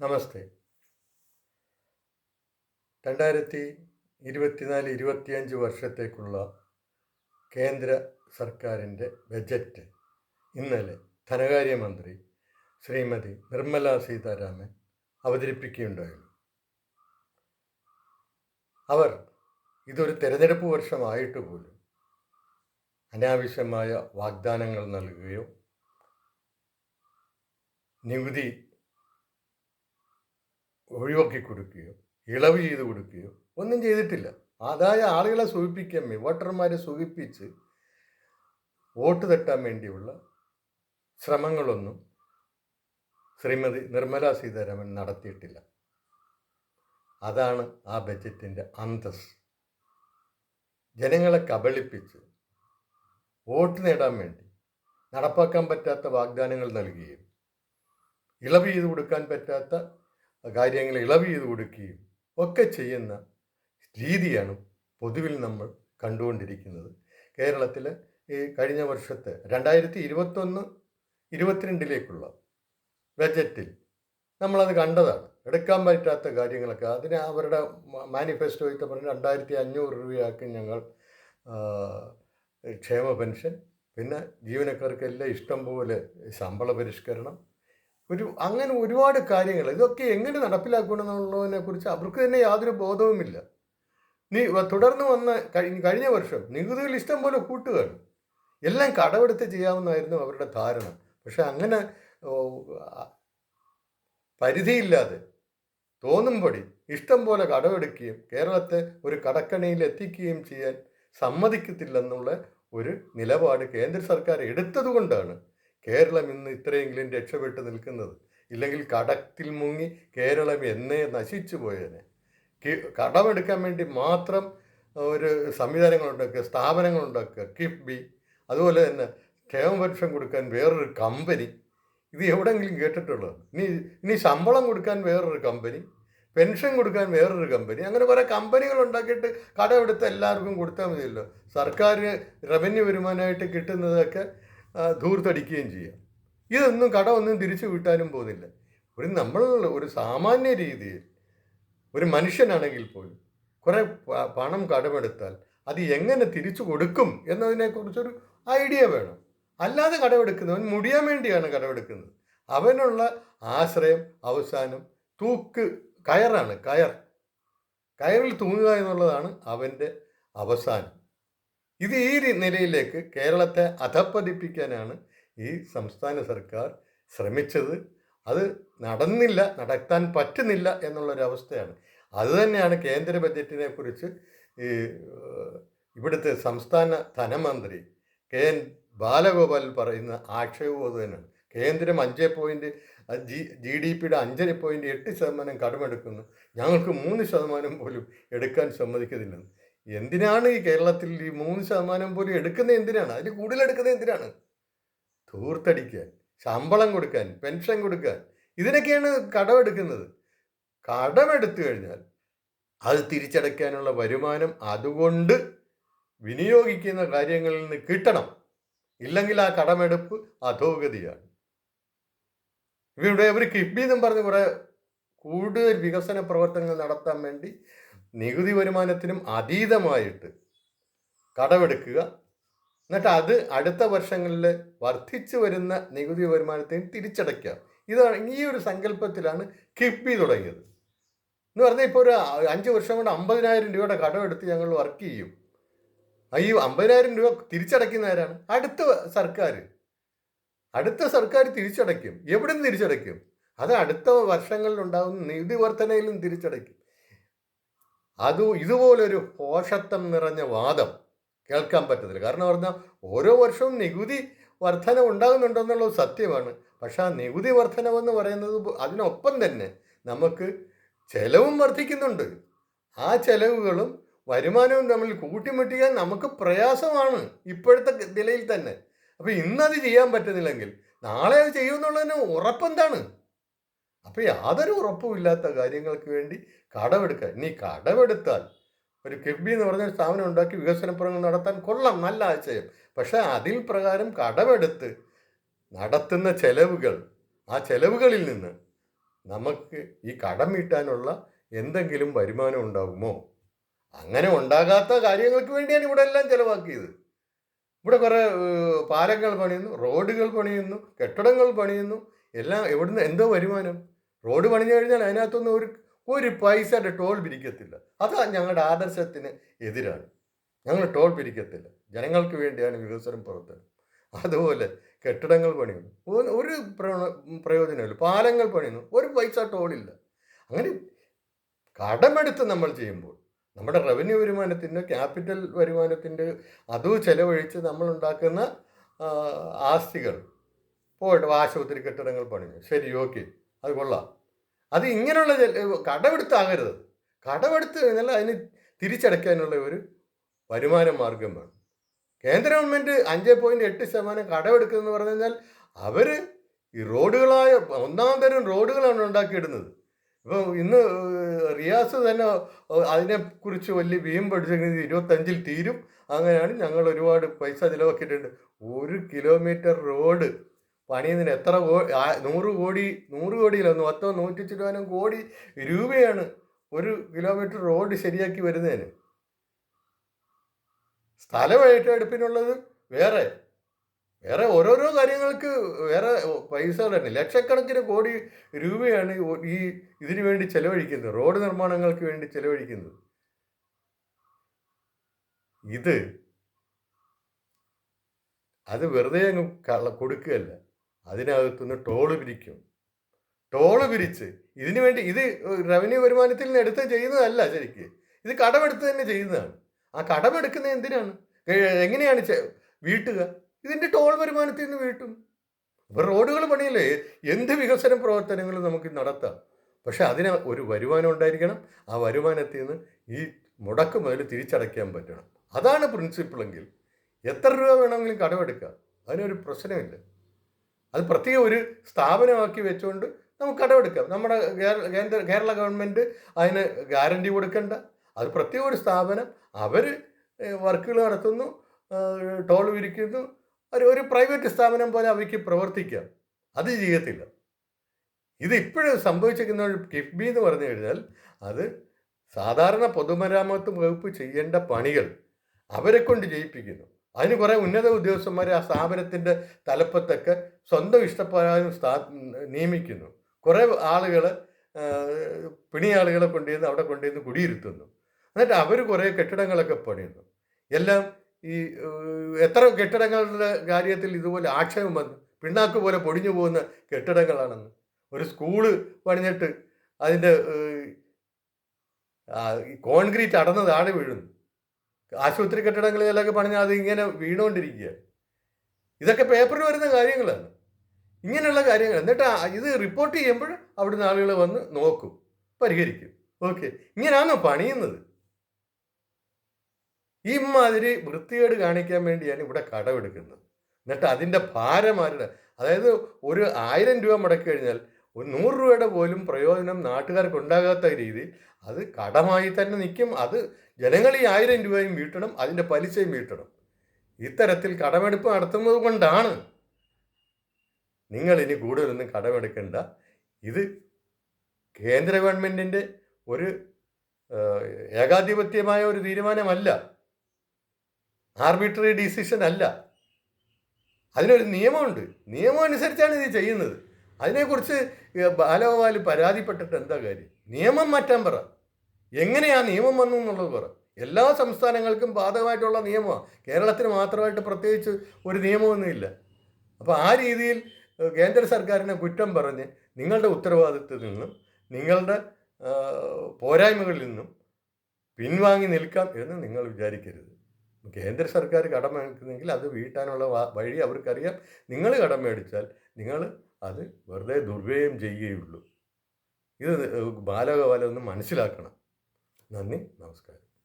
നമസ്തേ. രണ്ടായിരത്തി ഇരുപത്തിനാല് ഇരുപത്തിയഞ്ച് വർഷത്തേക്കുള്ള കേന്ദ്ര സർക്കാരിന്റെ ബജറ്റ്. ഇന്നലെ ധനകാര്യമന്ത്രി ശ്രീമതി നിർമ്മല സീതാരാമൻ അവതരിപ്പിക്കുകയുണ്ടായിരുന്നു അവർ ഇതൊരു തെരഞ്ഞെടുപ്പ് വർഷമായിട്ട് പോലും അനാവശ്യമായ വാഗ്ദാനങ്ങൾ നൽകുകയോ നികുതി ഒഴിവാക്കി കൊടുക്കുകയോ ഇളവ് ചെയ്ത് കൊടുക്കുകയോ ഒന്നും ചെയ്തിട്ടില്ല. അതായ ആളുകളെ സൂചിപ്പിക്കാൻ വോട്ടർമാരെ സൂചിപ്പിച്ച് വോട്ട് തട്ടാൻ വേണ്ടിയുള്ള ശ്രമങ്ങളൊന്നും ശ്രീമതി നിർമ്മല സീതാരാമൻ നടത്തിയിട്ടില്ല. അതാണ് ആ ബജറ്റിന്റെ അന്തസ് ജനങ്ങളെ കബളിപ്പിച്ച് വോട്ട് നേടാൻ വേണ്ടി നടപ്പാക്കാൻ പറ്റാത്ത വാഗ്ദാനങ്ങൾ നൽകുകയും ഇളവ് ചെയ്ത് കൊടുക്കാൻ പറ്റാത്ത കാര്യങ്ങൾ ഇളവ് ചെയ്ത് കൊടുക്കുകയും ഒക്കെ ചെയ്യുന്ന രീതിയാണ് പൊതുവിൽ നമ്മൾ കണ്ടുകൊണ്ടിരിക്കുന്നത്. കേരളത്തിൽ ഈ കഴിഞ്ഞ വർഷത്തെ രണ്ടായിരത്തി ഇരുപത്തൊന്ന് ഇരുപത്തിരണ്ടിലേക്കുള്ള ബജറ്റിൽ നമ്മളത് കണ്ടതാണ്. എടുക്കാൻ പറ്റാത്ത കാര്യങ്ങളൊക്കെ. അതിന് അവരുടെ മാനിഫെസ്റ്റോയൊക്കെ പറഞ്ഞ് രണ്ടായിരത്തി അഞ്ഞൂറ് രൂപയാക്കി ഞങ്ങൾ ക്ഷേമ പെൻഷൻ പിന്നെ ജീവനക്കാർക്കെല്ലാം ഇഷ്ടം പോലെ ശമ്പള പരിഷ്കരണം ഒരു അങ്ങനെ ഒരുപാട് കാര്യങ്ങൾ. ഇതൊക്കെ എങ്ങനെ നടപ്പിലാക്കണമെന്നുള്ളതിനെ കുറിച്ച് അവർക്ക് തന്നെ യാതൊരു ബോധവുമില്ല. നീ തുടർന്ന് വന്ന കഴിഞ്ഞ കഴിഞ്ഞ വർഷം നികുതികൾ ഇഷ്ടം പോലെ കൂട്ടുകൾ എല്ലാം കടമെടുത്ത് ചെയ്യാമെന്നായിരുന്നു അവരുടെ ധാരണ. പക്ഷെ അങ്ങനെ പരിധിയില്ലാതെ തോന്നുംപടി ഇഷ്ടം പോലെ കടമെടുക്കുകയും കേരളത്തെ ഒരു കടക്കണിയിൽ എത്തിക്കുകയും ചെയ്യാൻ സമ്മതിക്കത്തില്ലെന്നുള്ള ഒരു നിലപാട് കേന്ദ്ര സർക്കാർ എടുത്തതുകൊണ്ടാണ് കേരളം ഇന്ന് ഇത്രയെങ്കിലും രക്ഷപ്പെട്ട് നിൽക്കുന്നത്. ഇല്ലെങ്കിൽ കടത്തിൽ മുങ്ങി കേരളം എന്നേ നശിച്ചു പോയേനെ. കി- കടമെടുക്കാൻ വേണ്ടി മാത്രം ഒരു സംവിധാനങ്ങളുണ്ടാക്കുക സ്ഥാപനങ്ങളുണ്ടാക്കുക കിഫ്ബി അതുപോലെ തന്നെ ക്ഷേമപരിഷം കൊടുക്കാൻ വേറൊരു കമ്പനി. ഇത് എവിടെയെങ്കിലും കേട്ടിട്ടുള്ളത്? ഇനി ഇനി ശമ്പളം കൊടുക്കാൻ വേറൊരു കമ്പനി പെൻഷൻ കൊടുക്കാൻ വേറൊരു കമ്പനി അങ്ങനെ കുറേ കമ്പനികൾ ഉണ്ടാക്കിയിട്ട് കടമെടുത്ത് എല്ലാവർക്കും കൊടുത്താൽ മതിയല്ലോ. സർക്കാർ റവന്യൂ വരുമാനമായിട്ട് കിട്ടുന്നതൊക്കെ ധൂർത്തടിക്കുകയും ചെയ്യാം. ഇതൊന്നും കടമൊന്നും തിരിച്ചു വീട്ടാനും പോകുന്നില്ല. ഒരു നമ്മൾ ഒരു സാമാന്യ രീതിയിൽ ഒരു മനുഷ്യനാണെങ്കിൽ പോലും കുറേ പണം കടമെടുത്താൽ അത് എങ്ങനെ തിരിച്ചു കൊടുക്കും എന്നതിനെക്കുറിച്ചൊരു ഐഡിയ വേണം. അല്ലാതെ കടമെടുക്കുന്നവൻ മുടിയാൻ വേണ്ടിയാണ് കടമെടുക്കുന്നത്. അവനുള്ള ആശ്രയം അവസാനം തൂക്ക് കയറാണ് കയർ. കയറിൽ തൂങ്ങുക എന്നുള്ളതാണ് അവന്റെ അവസാനം. ഇത് ഈ നിലയിലേക്ക് കേരളത്തെ അധപ്പതിപ്പിക്കാനാണ് ഈ സംസ്ഥാന സർക്കാർ ശ്രമിച്ചത്. അത് നടന്നില്ല നടത്താൻ പറ്റുന്നില്ല എന്നുള്ളൊരവസ്ഥയാണ് അതുതന്നെയാണ് കേന്ദ്ര ബജറ്റിനെ കുറിച്ച് ഈ ഇവിടുത്തെ സംസ്ഥാന ധനമന്ത്രി കെ എൻ ബാലഗോപാൽ പറയുന്ന ആക്ഷേപവും അതുതന്നെയാണ് കേന്ദ്രം അഞ്ച് പോയിന്റ് ജി ജി ഡി പിയുടെ അഞ്ചര പോയിന്റ് എട്ട് ശതമാനം കടമെടുക്കുന്നു. ഞങ്ങൾക്ക് മൂന്ന് ശതമാനം പോലും എടുക്കാൻ സമ്മതിക്കുന്നില്ലെന്ന് എന്തിനാണ് ഈ കേരളത്തിൽ ഈ മൂന്ന് ശതമാനം പോലും എടുക്കുന്നത് എന്തിനാണ്? അതിൽ കൂടുതൽ എടുക്കുന്നത് എന്തിനാണ്? ധൂർത്തടിക്കാൻ ശമ്പളം കൊടുക്കാൻ പെൻഷൻ കൊടുക്കാൻ ഇതിനൊക്കെയാണ് കടമെടുക്കുന്നത് കടമെടുത്തു കഴിഞ്ഞാൽ അത് തിരിച്ചടയ്ക്കാനുള്ള വരുമാനം അതുകൊണ്ട് വിനിയോഗിക്കുന്ന കാര്യങ്ങളിൽ നിന്ന് കിട്ടണം. ഇല്ലെങ്കിൽ ആ കടമെടുപ്പ് അധോഗതിയാണ്. ഇവിടെ ഇവർ കിഫ്ബി എന്നും പറഞ്ഞ് കുറേ കൂടുതൽ വികസന പ്രവർത്തനങ്ങൾ നടത്താൻ വേണ്ടി നികുതി വരുമാനത്തിനും അതീതമായിട്ട് കടമെടുക്കുക. എന്നിട്ട് അത് അടുത്ത വർഷങ്ങളിൽ വർദ്ധിച്ചു വരുന്ന നികുതി വരുമാനത്തിന് തിരിച്ചടയ്ക്കുക. ഇതാണ് ഈ ഒരു സങ്കല്പത്തിലാണ് കിഫ്ബി തുടങ്ങിയത്. എന്ന് പറഞ്ഞാൽ ഇപ്പോൾ ഒരു അഞ്ച് വർഷം കൊണ്ട് അമ്പതിനായിരം രൂപയുടെ കടമെടുത്ത് ഞങ്ങൾ വർക്ക് ചെയ്യും. ഈ അമ്പതിനായിരം രൂപ തിരിച്ചടയ്ക്കുന്നവരാണ് അടുത്ത സർക്കാർ. അടുത്ത സർക്കാർ തിരിച്ചടയ്ക്കും. എവിടെ നിന്ന് തിരിച്ചടയ്ക്കും? അത് അടുത്ത വർഷങ്ങളിൽ ഉണ്ടാകുന്ന നികുതി വർധനയിലും തിരിച്ചടയ്ക്കും. അത് ഇതുപോലൊരു പോഷത്വം നിറഞ്ഞ വാദം കേൾക്കാൻ പറ്റത്തില്ല. കാരണം പറഞ്ഞാൽ ഓരോ വർഷവും നികുതി വർധന ഉണ്ടാകുന്നുണ്ടെന്നുള്ളത് സത്യമാണ്. പക്ഷെ ആ നികുതി വർധനമെന്ന് പറയുന്നത് അതിനൊപ്പം തന്നെ നമുക്ക് ചെലവും വർദ്ധിക്കുന്നുണ്ട് ആ ചെലവുകളും വരുമാനവും തമ്മിൽ കൂട്ടിമുട്ടിക്കാൻ നമുക്ക് പ്രയാസമാണ് ഇപ്പോഴത്തെ നിലയിൽ തന്നെ. അപ്പോൾ ഇന്നത് ചെയ്യാൻ പറ്റുന്നില്ലെങ്കിൽ നാളെ അത് ചെയ്യുമെന്നുള്ളതിന് ഉറപ്പെന്താണ്? അപ്പോൾ യാതൊരു ഉറപ്പുമില്ലാത്ത കാര്യങ്ങൾക്ക് വേണ്ടി കടമെടുക്കുക ഇനി കടമെടുത്താൽ ഒരു കിഫ്ബി എന്ന് പറഞ്ഞ സ്ഥാപനം ഉണ്ടാക്കി വികസന പ്രവർത്തനം നടത്താൻ കൊള്ളാം നല്ല ആശയം. പക്ഷേ അതിൽ പ്രകാരം കടമെടുത്ത് നടത്തുന്ന ചെലവുകൾ ആ ചെലവുകളിൽ നിന്ന് നമുക്ക് ഈ കടം വീട്ടാനുള്ള എന്തെങ്കിലും വരുമാനം ഉണ്ടാകുമോ? അങ്ങനെ ഉണ്ടാകാത്ത കാര്യങ്ങൾക്ക് വേണ്ടിയാണ് ഇവിടെ എല്ലാം ചിലവാക്കിയത്. ഇവിടെ കുറേ പാലങ്ങൾ പണിയുന്നു റോഡുകൾ പണിയുന്നു കെട്ടിടങ്ങൾ പണിയുന്നു എല്ലാം എവിടുന്ന് എന്തോ വരുമാനം? റോഡ് പണിഞ്ഞു കഴിഞ്ഞാൽ അതിനകത്തൊന്നും ഒരു ഒരു പൈസയുടെ ടോൾ പിരിക്കത്തില്ല. അതാ ഞങ്ങളുടെ ആദർശത്തിന് എതിരാണ്. ഞങ്ങൾ ടോൾ പിരിക്കത്തില്ല. ജനങ്ങൾക്ക് വേണ്ടിയാണ് വികസനം പുറത്തത് അതുപോലെ കെട്ടിടങ്ങൾ പണിയുന്നു. ഒരു- പ്രയോജനമില്ല. പാലങ്ങൾ പണിയുന്നു. ഒരു പൈസ ടോളില്ല. അങ്ങനെ കടമെടുത്ത് നമ്മൾ ചെയ്യുമ്പോൾ നമ്മുടെ റവന്യൂ വരുമാനത്തിന്റെ ക്യാപിറ്റൽ വരുമാനത്തിന്റെ അതും ചെലവഴിച്ച് നമ്മൾ ഉണ്ടാക്കുന്ന ആസ്തികൾ പോയിട്ട് ആശുപത്രി കെട്ടിടങ്ങൾ പണിഞ്ഞു ശരി ഓക്കെ. അത് കൊള്ളാം. അത് ഇങ്ങനെയുള്ള കടമെടുത്ത് കടമെടുത്താകരുത്. കടമെടുത്ത് കഴിഞ്ഞാൽ അതിന് തിരിച്ചടയ്ക്കാനുള്ള ഒരു വരുമാന മാർഗം വേണം. കേന്ദ്ര ഗവൺമെന്റ് അഞ്ച് പോയിന്റ് എട്ട് ശതമാനം കടമെടുക്കുന്നതെന്ന് പറഞ്ഞു കഴിഞ്ഞാൽ അവർ ഈ റോഡുകളായ ഒന്നാം തരം റോഡുകളാണ് ഉണ്ടാക്കിയിടുന്നത്. ഇപ്പോൾ ഇന്ന് റിയാസ് തന്നെ അതിനെക്കുറിച്ച് വലിയ വീം പഠിച്ചിരിക്കുന്നത് ഇരുപത്തഞ്ചിൽ തീരും. അങ്ങനെയാണ് ഞങ്ങൾ ഒരുപാട് പൈസ ചിലവാക്കിയിട്ടുണ്ട്. ഒരു കിലോമീറ്റർ റോഡ് പണിയുന്നതിന് എത്ര നൂറ് കോടി നൂറ് കോടിയിലൊന്ന് പത്തോ നൂറ്റി ചുരുവാനും കോടി രൂപയാണ് ഒരു കിലോമീറ്റർ റോഡ് ശരിയാക്കി വരുന്നതിന്. സ്ഥലം ഏറ്റെടുപ്പിനുള്ളത് വേറെ. വേറെ ഓരോരോ കാര്യങ്ങൾക്ക് വേറെ പൈസ തന്നെ. ലക്ഷക്കണക്കിന് കോടി രൂപയാണ് ഈ- ഇതിനു വേണ്ടി ചെലവഴിക്കുന്നത് റോഡ് നിർമ്മാണങ്ങൾക്ക് വേണ്ടി ചെലവഴിക്കുന്നത്. ഇത് അത് വെറുതെ അങ്ങ് കൊടുക്കുകയല്ല. അതിനകത്തുനിന്ന് ടോൾ പിരിക്കും. ടോൾ പിരിച്ച് ഇതിനു വേണ്ടി ഇത് റവന്യൂ വരുമാനത്തിൽ നിന്ന് എടുത്ത് ചെയ്യുന്നതല്ല ശരിക്ക്. ഇത് കടമെടുത്ത് തന്നെ ചെയ്യുന്നതാണ്. ആ കടമെടുക്കുന്നത് എന്തിനാണ്? എങ്ങനെയാണ് വീട്ടുക? ഇതിന്റെ ടോൾ വരുമാനത്തിൽ നിന്ന് വീട്ടും. ഇപ്പൊ റോഡുകൾ പണിയില്ലേ? എന്ത് വികസന പ്രവർത്തനങ്ങളും നമുക്ക് നടത്താം. പക്ഷെ അതിന് ഒരു വരുമാനം ഉണ്ടായിരിക്കണം. ആ വരുമാനത്തിൽ നിന്ന് ഈ മുടക്ക് മുതൽ തിരിച്ചടയ്ക്കാൻ പറ്റണം. അതാണ് പ്രിൻസിപ്പിളെങ്കിൽ എത്ര രൂപ വേണമെങ്കിലും കടമെടുക്കാം. അതിനൊരു പ്രശ്നമില്ല. അത് പ്രത്യേക ഒരു സ്ഥാപനമാക്കി വെച്ചുകൊണ്ട് നമുക്ക് കടമെടുക്കാം. നമ്മുടെ കേന്ദ്ര കേരള ഗവൺമെന്റ് അതിന് ഗ്യാരണ്ടി കൊടുക്കണ്ട. അത് പ്രത്യേക ഒരു സ്ഥാപനം. അവർ വർക്കുകൾ നടത്തുന്നു ടോൾ വിരിക്കുന്നു. ഒരു ഒരു പ്രൈവറ്റ് സ്ഥാപനം പോലെ അവയ്ക്ക് പ്രവർത്തിക്കാം. അത് ചെയ്യത്തില്ല. ഇത് സംഭവിച്ചിരിക്കുന്ന കിഫ്ബി എന്ന് പറഞ്ഞു കഴിഞ്ഞാൽ അത് സാധാരണ പൊതുമരാമത്ത് വകുപ്പ് ചെയ്യേണ്ട പണികൾ അവരെ കൊണ്ട് ചെയ്യിപ്പിക്കുന്നു. അതിന് കുറേ ഉന്നത ഉദ്യോഗസ്ഥന്മാർ ആ സ്ഥാപനത്തിന്റെ തലപ്പത്തൊക്കെ സ്വന്തം ഇഷ്ടപ്രകാരം സ്ഥാ നിയമിക്കുന്നു. കുറേ ആളുകൾ പിണിയാളുകളെ കൊണ്ടുവന്ന് അവിടെ കൊണ്ടുവന്ന് കുടിയിരുത്തുന്നു. എന്നിട്ട് അവർ കുറേ കെട്ടിടങ്ങളൊക്കെ പണിയുന്നു. എല്ലാം ഈ എത്ര കെട്ടിടങ്ങളുടെ കാര്യത്തിൽ ഇതുപോലെ ആക്ഷേപം വന്നു പിണ്ണാക്ക് പോലെ പൊടിഞ്ഞു പോകുന്ന കെട്ടിടങ്ങളാണെന്ന്. ഒരു സ്കൂൾ പണിഞ്ഞിട്ട് അതിന്റെ കോൺക്രീറ്റ് അടന്ന് താഴെ വീഴുന്നു. ആശുപത്രി കെട്ടിടങ്ങളിലൊക്കെ പണിഞ്ഞാൽ അത് ഇങ്ങനെ വീണുകൊണ്ടിരിക്കുക ഇതൊക്കെ പേപ്പറിൽ വരുന്ന കാര്യങ്ങളാണ്. ഇങ്ങനെയുള്ള കാര്യങ്ങൾ. എന്നിട്ട് ഇത് റിപ്പോർട്ട് ചെയ്യുമ്പോൾ അവിടുന്ന് ആളുകൾ വന്ന് നോക്കും പരിഹരിക്കും. ഓക്കെ ഇങ്ങനെയാണോ പണിയുന്നത്? ഈ മാതിരി വൃത്തികേട് കാണിക്കാൻ വേണ്ടിയാണ് ഇവിടെ കടമെടുക്കുന്നത്. എന്നിട്ട് അതിന്റെ ഭാരം അതായത് ഒരു ആയിരം രൂപ മുടക്കി കഴിഞ്ഞാൽ ഒരു നൂറ് രൂപയുടെ പോലും പ്രയോജനം നാട്ടുകാർക്ക് ഉണ്ടാകാത്ത രീതിയിൽ അത് കടമായി തന്നെ നിൽക്കും. അത് ജനങ്ങൾ ഈ ആയിരം രൂപയും വീട്ടണം അതിന്റെ പലിശയും വീട്ടണം. ഇത്തരത്തിൽ കടമെടുപ്പ് നടത്തുന്നത് കൊണ്ടാണ്. നിങ്ങൾ ഇനി കൂടുതലൊന്നും കടമെടുക്കണ്ട. ഇത് കേന്ദ്ര ഗവൺമെന്റിന്റെ ഒരു ഏകാധിപത്യമായ ഒരു തീരുമാനമല്ല. ആർബിട്രറി ഡിസിഷൻ അല്ല. അതിനൊരു നിയമമുണ്ട്. നിയമം അനുസരിച്ചാണ് ഇത് ചെയ്യുന്നത്. അതിനെക്കുറിച്ച് ബാലഗോപാൽ പരാതിപ്പെട്ടിട്ട് എന്താ കാര്യം? നിയമം മാറ്റാൻ പറ. എങ്ങനെയാ നിയമം വന്നു എന്നുള്ളത് പറ. എല്ലാ സംസ്ഥാനങ്ങൾക്കും ബാധകമായിട്ടുള്ള നിയമമാണ് കേരളത്തിന് മാത്രമായിട്ട് പ്രത്യേകിച്ച് ഒരു നിയമമൊന്നുമില്ല. അപ്പോൾ ആ രീതിയിൽ കേന്ദ്ര സർക്കാരിനെ കുറ്റം പറഞ്ഞ് നിങ്ങളുടെ ഉത്തരവാദിത്വത്തിൽ നിന്നും നിങ്ങളുടെ പോരായ്മകളിൽ നിന്നും പിൻവാങ്ങി നിൽക്കാം എന്ന് നിങ്ങൾ വിചാരിക്കരുത്. കേന്ദ്ര സർക്കാർ കടം മേടിക്കുന്നെങ്കിൽ അത് വീട്ടാനുള്ള വഴി അവർക്കറിയാം. നിങ്ങൾ കടം മേടിച്ചാൽ നിങ്ങൾ അത് വെറുതെ ദുർവ്യയം ചെയ്യുകയുള്ളൂ. ഇത് ബാലകപാലം ഒന്ന് മനസ്സിലാക്കണം. നന്ദി നമസ്കാരം.